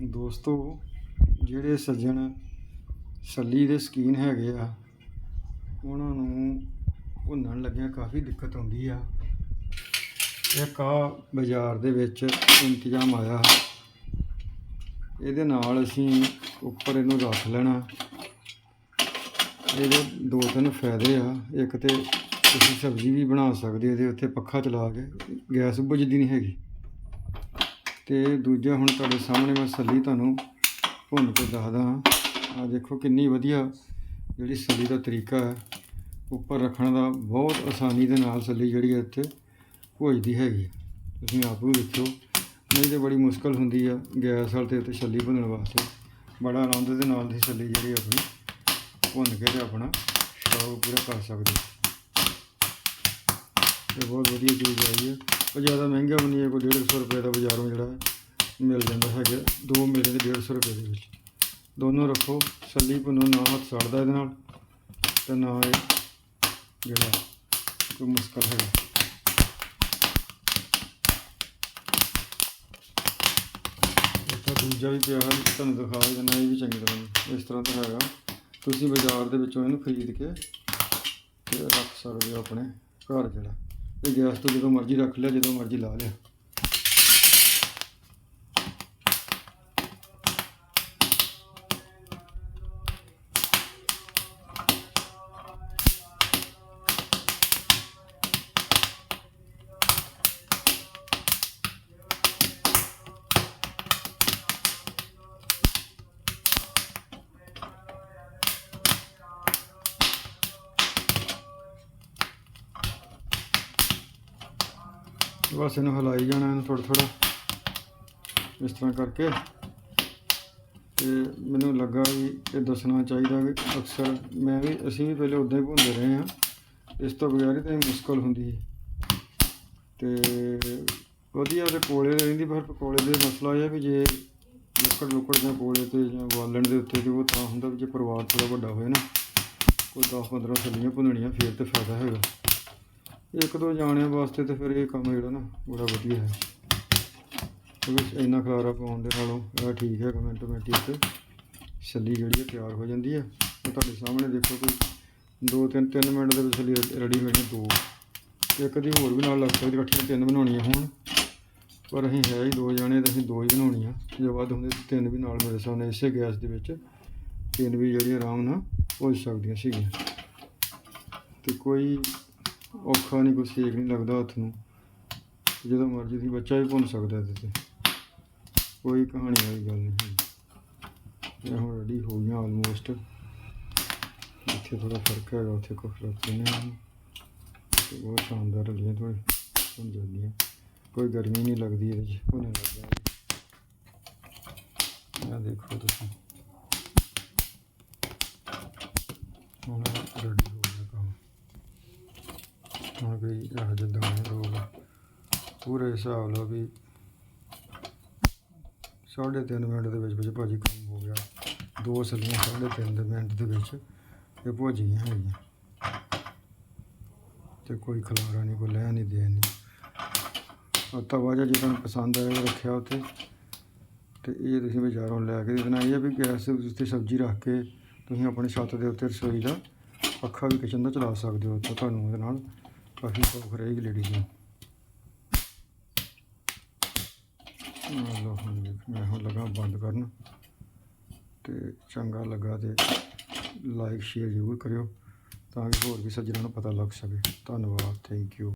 ਦੋਸਤੋ, ਜਿਹੜੇ ਸੱਜਣ ਸੱਲੀ ਦੇ ਸਕੀਨ ਹੈਗੇ ਆ, ਉਹਨਾਂ ਨੂੰ ਭੁੰਨਣ ਲੱਗਿਆ ਕਾਫੀ ਦਿੱਕਤ ਆਉਂਦੀ ਆ। ਇੱਕ ਆ ਬਾਜ਼ਾਰ ਦੇ ਵਿੱਚ ਇੰਤਜ਼ਾਮ ਆਇਆ। ਇਹਦੇ ਨਾਲ ਅਸੀਂ ਉੱਪਰ ਇਹਨੂੰ ਰੱਖ ਲੈਣਾ। ਇਹਦੇ ਦੋ ਤਿੰਨ ਫਾਇਦੇ ਆ। ਇੱਕ ਤੇ ਤੁਸੀਂ ਸਬਜ਼ੀ ਵੀ ਬਣਾ ਸਕਦੇ ਹੋ, ਇਹਦੇ ਉੱਤੇ ਪੱਖਾ ਚਲਾ ਕੇ। ਗੈਸ ਬੁਝਦੀ ਨਹੀਂ ਹੈਗੀ। ਤੇ ਦੂਜਾ ਹੁਣ ਤੁਹਾਡੇ ਸਾਹਮਣੇ ਮੈਂ ਸੱਲੀ ਤੁਹਾਨੂੰ ਭੁੰਨ ਕੇ ਦੱਸਦਾ ਹਾਂ। ਆ ਦੇਖੋ ਕਿੰਨੀ ਵਧੀਆ ਜਿਹੜੀ ਸੱਲੀ ਦਾ ਤਰੀਕਾ ਹੈ। ਉੱਪਰ ਰੱਖਣ ਦਾ ਬਹੁਤ ਆਸਾਨੀ ਦੇ ਨਾਲ ਸੱਲੀ ਜਿਹੜੀ ਹੈ ਇੱਥੇ ਭੁੱਜਦੀ ਹੈਗੀ ਤੁਸੀਂ ਆਪ ਵੀ ਵੇਖੋ ਨਹੀਂ ਤੇ ਬੜੀ ਮੁਸ਼ਕਲ ਹੁੰਦੀ ਆ ਗੈਸ ਵਾਲੇ ਤੇ ਉੱਤੇ ਛੱਲੀ ਭੁੰਨਣ ਵਾਸਤੇ। ਬੜਾ ਆਨੰਦ ਦੇ ਨਾਲ ਦੀ ਛੱਲੀ ਜਿਹੜੀ ਆਪਣੀ ਭੁੰਨ ਕੇ ਤੇ ਆਪਣਾ ਸ਼ੌਕ ਪੂਰਾ ਕਰ ਸਕਦੇ ਹੋ। ਇਹ ਬਹੁਤ ਵਧੀਆ ਚੀਜ਼ ਆਈ ਹੈ। ਉਹ ਜ਼ਿਆਦਾ ਮਹਿੰਗਾ ਵੀ ਨਹੀਂ ਹੈ, ਕੋਈ 150 ਰੁਪਏ ਦਾ ਬਾਜ਼ਾਰੋਂ ਜਿਹੜਾ ਮਿਲ ਜਾਂਦਾ ਹੈਗਾ। ਦੋ ਮਿਲੇ ਦੇ 150 ਰੁਪਏ ਦੇ ਵਿੱਚ। ਦੋਨੋਂ ਰੱਖੋ ਛੱਲੀ ਭੁੰਨੋ, ਨਾ ਹੱਥ ਸੜਦਾ ਇਹਦੇ ਨਾਲ, ਤੇ ਨਾ ਇਹ ਜਿਹੜਾ ਕੋਈ ਮੁਸ਼ਕਲ ਹੈਗਾ। ਇੱਥੇ ਦੂਜਾ ਵੀ ਪਿਆ ਹੈ ਤੁਹਾਨੂੰ ਦਿਖਾ ਦਿੰਦਾ, ਇਹ ਵੀ ਚੰਗੀ ਤਰ੍ਹਾਂ ਇਸ ਤਰ੍ਹਾਂ ਦਾ ਹੈਗਾ। ਤੁਸੀਂ ਬਾਜ਼ਾਰ ਦੇ ਵਿੱਚੋਂ ਇਹਨੂੰ ਖਰੀਦ ਕੇ ਤੇ ਰੱਖ ਸਕਦੇ ਹੋ ਆਪਣੇ ਘਰ ਜਿਹੜਾ। ਇਹ ਗੈਸ ਤੋਂ ਜਦੋਂ ਮਰਜ਼ੀ ਰੱਖ ਲਿਆ ਜਦੋਂ ਮਰਜ਼ੀ ਲਾ ਲਿਆ। ਬਸ ਇਹਨੂੰ ਹਿਲਾਈ ਜਾਣਾ ਇਹਨੂੰ ਥੋੜਾ ਥੋੜਾ ਇਸ ਤਰ੍ਹਾਂ ਕਰਕੇ। ਤੇ ਮੈਨੂੰ ਲੱਗਾ ਵੀ ਇਹ ਦੱਸਣਾ ਚਾਹੀਦਾ ਵੀ ਅਕਸਰ ਮੈਂ ਵੀ, ਅਸੀਂ ਵੀ ਪਹਿਲੇ ਉਦਾਂ ਹੀ ਭੁੰਦੇ ਰਹੇ ਹਾਂ। ਇਸ ਤੋਂ ਬਗੈਰ ਤਾਂ ਮੁਸ਼ਕਲ ਹੁੰਦੀ ਹੈ। ਤੇ ਵਧੀਆ ਤੇ ਕੋਲੇ ਦੇ ਰਹਿੰਦੀ, ਪਰ ਕੋਲੇ ਦੇ ਮਸਲਾ ਇਹ ਹੈ ਵੀ ਜੇ ਲੱਕੜ ਲੁੱਕੜ ਜਾਂ ਕੋਲੇ ਤੇ ਜਾਂ ਬਾਲਣ ਦੇ ਉੱਤੇ ਤੇ ਉਹ ਤਾਂ ਹੁੰਦਾ ਵੀ ਜੇ ਪਰਿਵਾਰ ਥੋੜਾ ਵੱਡਾ ਹੋਏ ਨਾ, ਕੋਈ 10 15 ਸੱਲੀਆਂ ਭੁੰਨਣੀਆਂ, ਫਿਰ ਤੇ ਫਾਇਦਾ ਹੈਗਾ। ਇੱਕ ਦੋ ਜਾਣਿਆਂ ਵਾਸਤੇ ਤੇ ਫਿਰ ਇਹ ਕੰਮ ਜਿਹੜਾ ਨਾ ਬੜਾ ਵਧੀਆ ਹੈ। ਕਿਉਂਕਿ ਇੰਨਾ ਖਲਾਰਾ ਪਾਉਣ ਦੇ ਨਾਲੋਂ ਇਹ ਠੀਕ ਹੈ ਕਮੈਂਟ ਮੈਂਟੀ ਤੇ। ਛੱਲੀ ਜਿਹੜੀ ਹੈ ਤਿਆਰ ਹੋ ਜਾਂਦੀ ਹੈ। ਉਹ ਤੁਹਾਡੇ ਸਾਹਮਣੇ ਦੇਖੋ ਕੋਈ ਦੋ ਤਿੰਨ ਤਿੰਨ ਮਿੰਟ ਦੇ ਵਿੱਚ ਛੱਲੀ ਰੈਡੀ ਹੋ ਜਾਣੀ ਦੋ। ਇੱਕ ਦੀ ਹੋਰ ਵੀ ਨਾਲ ਲੱਗ ਸਕਦੀ ਇਕੱਠੀਆਂ ਤਿੰਨ ਬਣਾਉਣੀਆਂ ਹੋਣ। ਪਰ ਅਸੀਂ ਹੈ ਹੀ ਦੋ ਜਾਣੇ ਤੇ ਅਸੀਂ ਦੋ ਹੀ ਬਣਾਉਣੀਆਂ। ਜੇ ਵੱਧ ਹੁੰਦੇ ਤਿੰਨ ਵੀ ਨਾਲ ਮੇਰੇ ਸਾਹਮਣੇ ਇਸੇ ਗੈਸ ਦੇ ਵਿੱਚ ਤਿੰਨ ਵੀ ਜਿਹੜੀ ਆਰਾਮ ਨਾਲ ਹੋ ਸਕਦੀਆਂ ਸੀਗੀਆਂ। ਤੇ ਕੋਈ ਔਖਾ ਨਹੀਂ ਕੋਈ ਸੇਕ ਨਹੀਂ ਲੱਗਦਾ ਹੱਥ ਨੂੰ। ਜਦੋਂ ਮਰਜ਼ੀ ਦੀ ਬੱਚਾ ਵੀ ਭੁੰਨ ਸਕਦਾ ਇਹਦੇ ਤੇ। ਕੋਈ ਕਹਾਣੀ ਵਾਲੀ ਗੱਲ ਨਹੀਂ ਹੈ ਇਹ ਹੁਣ ਰੈਡੀ ਹੋ ਗਈਆਂ ਆਲਮੋਸਟ ਇੱਥੇ ਥੋੜਾ ਫ਼ਰਕ ਹੈਗਾ, ਉੱਥੇ ਕੁਛ ਰੱਖ ਲੈਂਦੇ ਬਹੁਤ ਸ਼ਾਨਦਾਰ ਰਲੀਆਂ ਥੋੜੀ ਭੁੰਨ ਜਾਂਦੀਆਂ ਕੋਈ ਗਰਮੀ ਨਹੀਂ ਲੱਗਦੀ ਇਹਦੇ 'ਚ, ਭੁੰਨਣ ਲੱਗ ਜਾਂਦੀ ਇਹ ਦੇਖੋ ਤੁਸੀਂ। ਹੁਣ ਰੈਡੀ ਹੁਣ ਕੋਈ ਇਹ ਜਿਹਾ ਦਾਣੇ ਰੋਲ ਪੂਰੇ ਹਿਸਾਬ ਨਾਲ ਵੀ ਸਾਢੇ ਤਿੰਨ ਮਿੰਟ ਦੇ ਵਿੱਚ ਵਿੱਚ ਭਾਜੀ ਕੰਮ ਹੋ ਗਿਆ। ਦੋ ਸਲੀਆਂ ਸਾਢੇ ਤਿੰਨ ਦੇ ਮਿੰਟ ਦੇ ਵਿੱਚ ਇਹ ਭੁੱਜ ਗਈਆਂ ਹੈਗੀਆਂ। ਤੇ ਕੋਈ ਖਲਾਰਾ ਨਹੀਂ, ਕੋਈ ਲੈ ਨਹੀਂ ਦੇ ਨਹੀਂ। ਉਹ ਤਵਾ ਜੇ ਤੁਹਾਨੂੰ ਪਸੰਦ ਆਇਆ ਰੱਖਿਆ ਉੱਤੇ ਤੇ ਇਹ ਤੁਸੀਂ ਬਾਜ਼ਾਰੋਂ ਲੈ ਕੇ ਦੇਣਾ। ਇਹ ਆ ਵੀ ਗੈਸ ਦੇ ਉੱਤੇ ਸਬਜ਼ੀ ਰੱਖ ਕੇ ਤੁਸੀਂ ਆਪਣੀ ਛੱਤ ਦੇ ਉੱਤੇ ਰਸੋਈ ਦਾ ਪੱਖਾ ਵੀ ਕਿਚਨ ਦਾ ਚਲਾ ਸਕਦੇ ਹੋ ਤਾਂ ਤੁਹਾਨੂੰ ਉਹਦੇ ਨਾਲ। ਕਾਫੀ ਸੌਖ ਰਹੇਗੀ ਲੇਡੀਜ਼ ਨੂੰ ਲੋ ਲਓ ਹੁਣ ਮੈਂ ਹੁਣ ਲਗਾ ਬੰਦ ਕਰਨ। ਤੇ ਚੰਗਾ ਲੱਗਾ ਤੇ ਲਾਈਕ ਸ਼ੇਅਰ ਜ਼ਰੂਰ ਕਰਿਓ, ਤਾਂ ਕਿ ਹੋਰ ਵੀ ਸੱਜਣਾਂ ਨੂੰ ਪਤਾ ਲੱਗ ਸਕੇ। ਧੰਨਵਾਦ ਥੈਂਕ ਯੂ